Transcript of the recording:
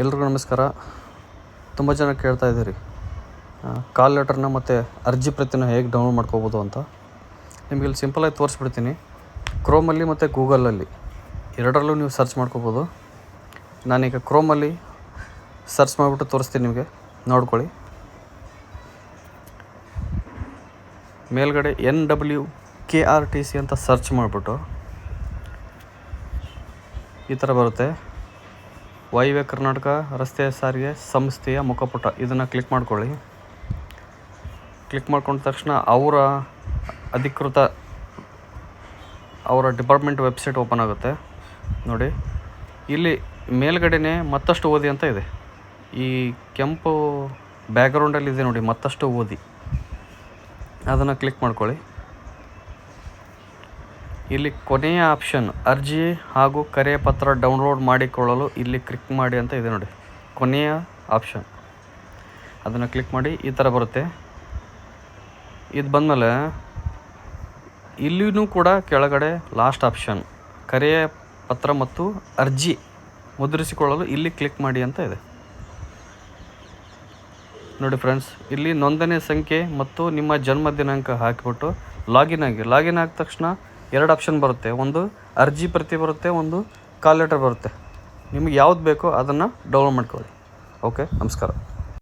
ಎಲ್ರಿಗೂ ನಮಸ್ಕಾರ. ತುಂಬ ಜನ ಕೇಳ್ತಾ ಇದ್ದೀರಿ. ಕಾಲ್ ಲೆಟರ್ನ ಮತ್ತು ಅರ್ಜಿ ಪ್ರತಿನ ಹೇಗೆ ಡೌನ್ಲೋಡ್ ಮಾಡ್ಕೋಬೋದು ಅಂತ. ನಿಮಗೆ ಇಲ್ಲಿ ಸಿಂಪಲಾಗಿ ತೋರಿಸ್ಬಿಡ್ತೀನಿ. ಕ್ರೋಮಲ್ಲಿ ಮತ್ತು ಗೂಗಲಲ್ಲಿ ಎರಡರಲ್ಲೂ ನೀವು ಸರ್ಚ್ ಮಾಡ್ಕೋಬೋದು. ನಾನೀಗ ಕ್ರೋಮಲ್ಲಿ ಸರ್ಚ್ ಮಾಡಿಬಿಟ್ಟು ತೋರಿಸ್ತೀನಿ ನಿಮಗೆ. ನೋಡ್ಕೊಳ್ಳಿ. ಮೇಲ್ಗಡೆ N W K R T C ಅಂತ ಸರ್ಚ್ ಮಾಡಿಬಿಟ್ಟು ಈ ಥರ ಬರುತ್ತೆ. ವಾಯುವ್ಯ ಕರ್ನಾಟಕ ರಸ್ತೆ ಸಾರಿಗೆ ಸಂಸ್ಥೆಯ ಮುಖಪುಟ. ಇದನ್ನು ಕ್ಲಿಕ್ ಮಾಡ್ಕೊಳ್ಳಿ. ಕ್ಲಿಕ್ ಮಾಡ್ಕೊಂಡ ತಕ್ಷಣ ಅವರ ಅಧಿಕೃತ, ಅವರ ಡಿಪಾರ್ಟ್ಮೆಂಟ್ ವೆಬ್ಸೈಟ್ ಓಪನ್ ಆಗುತ್ತೆ. ನೋಡಿ, ಇಲ್ಲಿ ಮೇಲ್ಗಡೆನೇ ಮತ್ತಷ್ಟು ಓದಿ ಅಂತ ಇದೆ. ಈ ಕೆಂಪು ಬ್ಯಾಕ್ಗ್ರೌಂಡಲ್ಲಿ ಇದೆ ನೋಡಿ, ಮತ್ತಷ್ಟು ಓದಿ. ಅದನ್ನು ಕ್ಲಿಕ್ ಮಾಡ್ಕೊಳ್ಳಿ. ಇಲ್ಲಿ ಕೊನೆಯ ಆಪ್ಷನ್ ಅರ್ಜಿ ಹಾಗೂ ಕರೆ ಪತ್ರ ಡೌನ್ಲೋಡ್ ಮಾಡಿಕೊಳ್ಳಲು ಇಲ್ಲಿ ಕ್ಲಿಕ್ ಮಾಡಿ ಅಂತ ಇದೆ ನೋಡಿ. ಕೊನೆಯ ಆಪ್ಷನ್ ಅದನ್ನು ಕ್ಲಿಕ್ ಮಾಡಿ ಈ ಥರ ಬರುತ್ತೆ. ಇದು ಬಂದಮೇಲೆ ಇಲ್ಲಿನೂ ಕೂಡ ಕೆಳಗಡೆ ಲಾಸ್ಟ್ ಆಪ್ಷನ್ ಕರೆಯ ಪತ್ರ ಮತ್ತು ಅರ್ಜಿ ಮುದ್ರಿಸಿಕೊಳ್ಳಲು ಇಲ್ಲಿ ಕ್ಲಿಕ್ ಮಾಡಿ ಅಂತ ಇದೆ. ನೋಡಿ ಫ್ರೆಂಡ್ಸ್ ಇಲ್ಲಿ ನೋಂದಣಿ ಸಂಖ್ಯೆ ಮತ್ತು ನಿಮ್ಮ ಜನ್ಮ ದಿನಾಂಕ ಹಾಕಿಬಿಟ್ಟು ಲಾಗಿನ್ ಆಗಿ ಲಾಗಿನ್ ಆದ ತಕ್ಷಣ ಎರಡು ಆಪ್ಷನ್ ಬರುತ್ತೆ. ಒಂದು ಅರ್ಜಿ ಪ್ರತಿ ಬರುತ್ತೆ, ಒಂದು ಕಾಲ್ ಲೆಟರ್ ಬರುತ್ತೆ. ನಿಮಗೆ ಯಾವ್ದು ಬೇಕೋ ಅದನ್ನು ಡೌನ್ಲೋಡ್ ಮಾಡ್ಕೊಳ್ಳಿ. ಓಕೆ ನಮಸ್ಕಾರ.